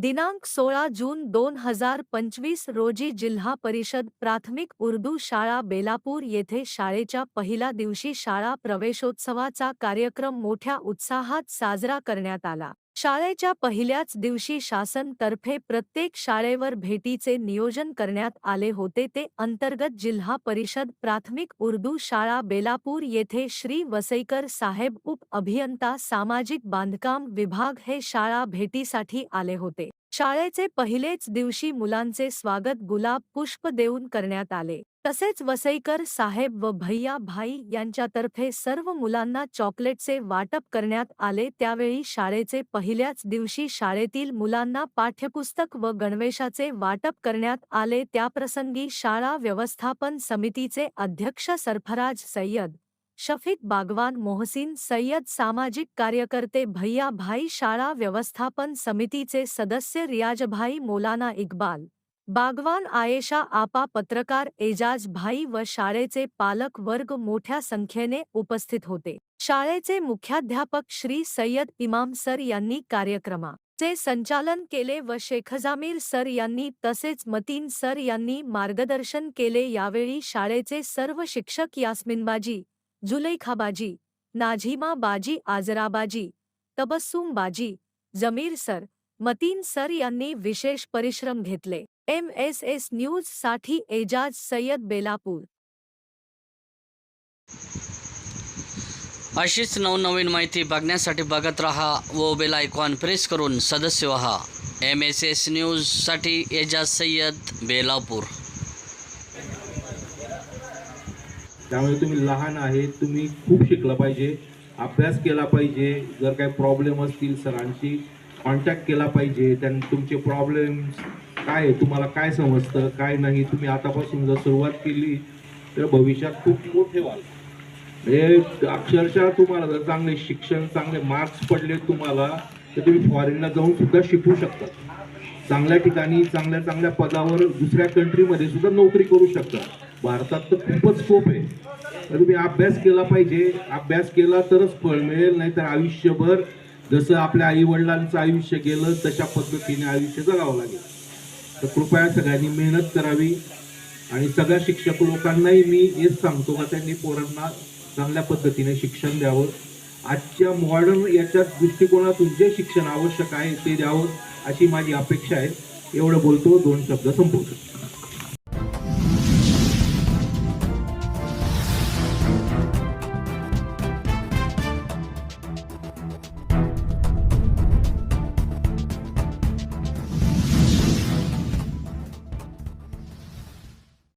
दिनांक सोळा जून दोन हजार पंचवीस रोजी जिल्हा परिषद प्राथमिक उर्दू शाळा बेलापूर येथे शाळेच्या पहिल्या दिवशी शाळा प्रवेशोत्सवाचा कार्यक्रम मोठ्या उत्साहात साजरा करण्यात आला. शाळेच्या पहिल्याच दिवशी शासनतर्फे प्रत्येक शाळेवर भेटीचे नियोजन करण्यात आले होते. ते अंतर्गत जिल्हा परिषद प्राथमिक उर्दू शाळा बेलापूर येथे श्री वसईकर साहेब उप अभियंता सामाजिक बांधकाम विभाग हे शाळा भेटीसाठी आले होते. शाळेचे पहिलेच दिवशी मुलांचे स्वागत गुलाब पुष्प देऊन करण्यात आले. तसेच वसईकर साहेब व भैया भाई यांच्यातर्फे सर्व मुलांना चॉकलेटचे वाटप करण्यात आले. त्यावेळी शाळेचे पहिल्याच दिवशी शाळेतील मुलांना पाठ्यपुस्तक व गणवेशाचे वाटप करण्यात आले. त्याप्रसंगी शाळा व्यवस्थापन समितीचे अध्यक्ष सरफराज सय्यद शफीक बागवान मोहसिन सय्यद सामाजिक कार्यकर्ते भैया भाई शाळा व्यवस्थापन समितीचे सदस्य रियाजभाई मोलाना इक्बाल बागवान आयेशा आपा पत्रकार एजाज भाई व शाळेचे पालक वर्ग मोठ्या संख्येने उपस्थित होते. शाळेचे मुख्याध्यापक श्री सय्यद इमाम सर यांनी कार्यक्रमा चे संचालन केले व शेखजामीर सर यांनी तसेच मतीन सर यांनी मार्गदर्शन केले. यावेळी शाळेचे सर्व शिक्षक यास्मिनबाजी जुलैखाबाजी नाझिमा बाजी आजराबाजी तबस्सुम बाजी जमीर सर मतीन सर यांनी विशेष परिश्रम घेतले. एम एस एस न्यूजसाठी एजाज सय्यद बेलापूर. अशीच नवनवीन माहिती बघण्यासाठी बघत राहा व बेल आयकॉन प्रेस करून सदस्य व्हा. एम एस एस न्यूजसाठी एजाज सय्यद बेलापूर. त्यामुळे तुम्ही लहान आहे तुम्ही खूप शिकलं पाहिजे अभ्यास केला पाहिजे जर काही प्रॉब्लेम असतील सरांशी कॉन्टॅक्ट केला पाहिजे त्यांनी तुमचे प्रॉब्लेम्स काय आहे तुम्हाला काय समजतं काय नाही तुम्ही आतापासून जर सुरुवात केली तर भविष्यात खूप मोठे व्हाल. म्हणजे अक्षरशः तुम्हाला जर चांगले शिक्षण चांगले मार्क्स पडले तुम्हाला तर तुम्ही फॉरेनला जाऊन सुद्धा शिकू शकता. चांगल्या ठिकाणी चांगल्या चांगल्या पदावर दुसऱ्या कंट्रीमध्ये सुद्धा नोकरी करू शकता. भारतात तर खूपच स्कोप आहे. तर तुम्ही अभ्यास केला पाहिजे. अभ्यास केला तरच फळ मिळेल नाहीतर आयुष्यभर जसं आपल्या आई वडिलांचं आयुष्य गेलं तशा पद्धतीने आयुष्य जगावं लागेल. तर कृपया सगळ्यांनी मेहनत करावी आणि सगळ्या शिक्षक लोकांनाही मी हेच सांगतो का त्यांनी पोरांना चांगल्या पद्धतीने शिक्षण द्यावं. आजच्या मॉडर्न याच्या दृष्टिकोनातून जे शिक्षण आवश्यक आहे ते द्यावं अशी माझी अपेक्षा आहे. एवढं बोलतो दोन शब्द संपवतो.